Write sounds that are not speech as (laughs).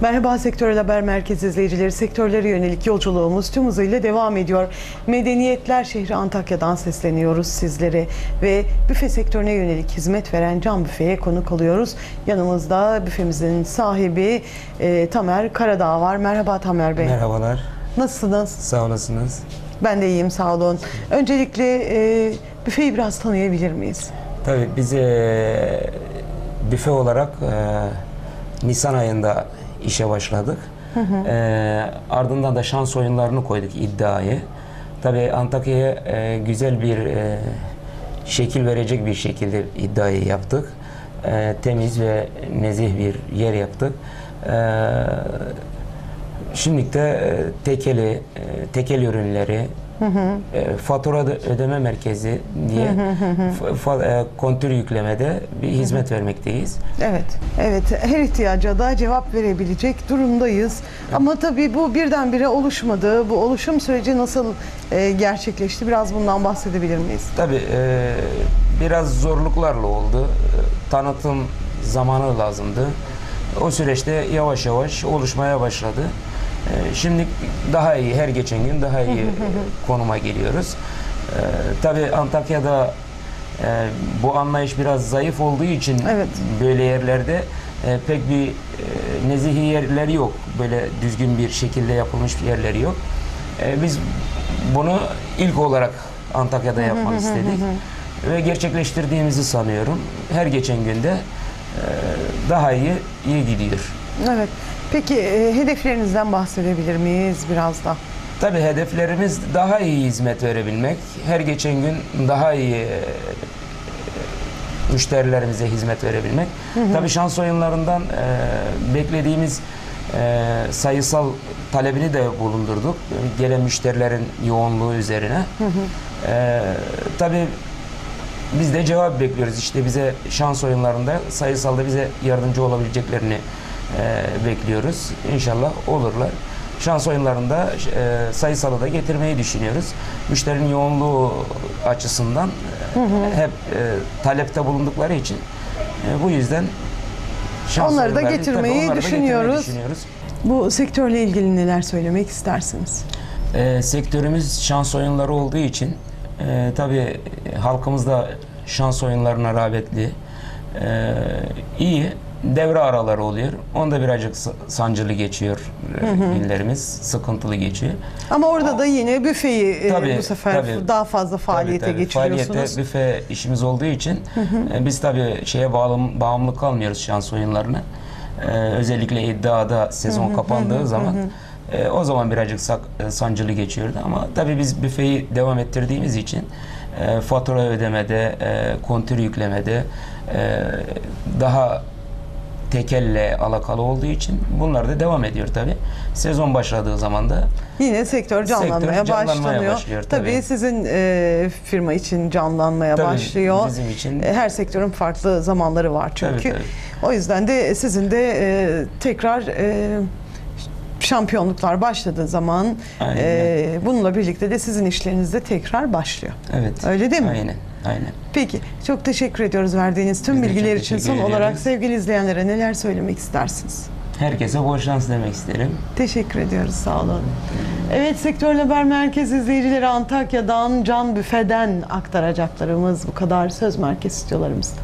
Merhaba Sektörel Haber Merkezi izleyicileri. Sektörlere yönelik yolculuğumuz tüm hızıyla devam ediyor. Medeniyetler şehri Antakya'dan sesleniyoruz sizlere ve büfe sektörüne yönelik hizmet veren Can Büfe'ye konuk oluyoruz. Yanımızda büfemizin sahibi e, Tamer Karadağ var. Merhaba Tamer Bey. Merhabalar, Nasılsınız? sağ olasınız. Ben de iyiyim sağ olun. Öncelikle e, büfeyi biraz tanıyabilir miyiz? Tabii biz e, büfe olarak e, Nisan ayında işe başladık. E, ardından da şans oyunlarını koyduk iddiayı. Tabii Antakya'ya e, güzel bir e, şekil verecek bir şekilde iddiayı yaptık. E, temiz ve nezih bir yer yaptık. E, Şimdi de e, tekeli, e, tekel ürünleri, e, fatura ödeme merkezi diye fa- e, kontür yüklemede bir hizmet vermekteyiz. Evet, evet. Her ihtiyaca da cevap verebilecek durumdayız. Ama tabii bu birdenbire oluşmadı. Bu oluşum süreci nasıl e, gerçekleşti? Biraz bundan bahsedebilir miyiz? Tabii e, biraz zorluklarla oldu. E, Tanıtım zamanı lazımdı. O süreçte yavaş yavaş oluşmaya başladı. E, Şimdi daha iyi, her geçen gün daha iyi (laughs) konuma geliyoruz. E, Tabii Antakya'da e, bu anlayış biraz zayıf olduğu için Evet. böyle yerlerde e, pek bir e, nezihi yerleri yok. Böyle düzgün bir şekilde yapılmış bir yerleri yok. E, biz bunu ilk olarak Antakya'da yapmak (laughs) istedik ve gerçekleştirdiğimizi sanıyorum. Her geçen günde e, daha iyi iyi gidiyor. Evet. Peki e, hedeflerinizden bahsedebilir miyiz biraz da? Tabii hedeflerimiz daha iyi hizmet verebilmek, her geçen gün daha iyi e, müşterilerimize hizmet verebilmek. Tabii şans oyunlarından e, beklediğimiz e, sayısal talebini de bulundurduk. Gelen müşterilerin yoğunluğu üzerine. E, tabii biz de cevap bekliyoruz. İşte bize şans oyunlarında sayısalda bize yardımcı olabileceklerini e, bekliyoruz. İnşallah olurlar. Şans oyunlarında e, sayısalı da getirmeyi düşünüyoruz. Müşterinin yoğunluğu açısından e, hep e, talepte bulundukları için e, bu yüzden şans Onları da getirmeyi onları da getirmeyi düşünüyoruz. düşünüyoruz. Bu sektörle ilgili neler söylemek istersiniz? E, sektörümüz şans oyunları olduğu için e, tabii halkımız da şans oyunlarına rağbetli. E, iyi devre araları oluyor. Onda birazcık sa- sancılı geçiyor e, günlerimiz. Sıkıntılı geçiyor. Ama orada da yine büfeyi e, Tabii, bu sefer tabii. daha fazla faaliyete Tabii, tabii. geçiriyorsunuz. Faaliyete, büfe işimiz olduğu için e, biz tabii şeye bağlı, bağımlı kalmıyoruz şans oyunlarına. E, özellikle iddiada sezon kapandığı zaman e, o zaman birazcık sak- e, sancılı geçiyordu ama tabii biz büfeyi devam ettirdiğimiz için e, fatura ödemede, e, kontür yüklemede e, daha tekelle alakalı olduğu için bunlar da devam ediyor tabii. Sezon başladığı zaman da Yine sektör canlanmaya, Sektör canlanmaya başlanıyor. başlıyor, tabii. tabii. sizin e, firma için canlanmaya Tabii, başlıyor. bizim için- E, her sektörün farklı zamanları var çünkü. Tabii, tabii. O yüzden de sizin de e, tekrar e, şampiyonluklar başladığı zaman Aynen. e, bununla birlikte de sizin işleriniz de tekrar başlıyor. evet. Öyle değil mi? Aynen. Aynen. Peki çok teşekkür ediyoruz verdiğiniz tüm Biz de bilgiler çok için. Son teşekkür olarak sevgili izleyenlere neler söylemek istersiniz? Herkese bol şans demek isterim. Teşekkür ediyoruz sağ olun. Evet Sektör Haber Merkezi izleyicileri Antakya'dan Can Büfe'den aktaracaklarımız bu kadar söz merkez stüdyolarımızda.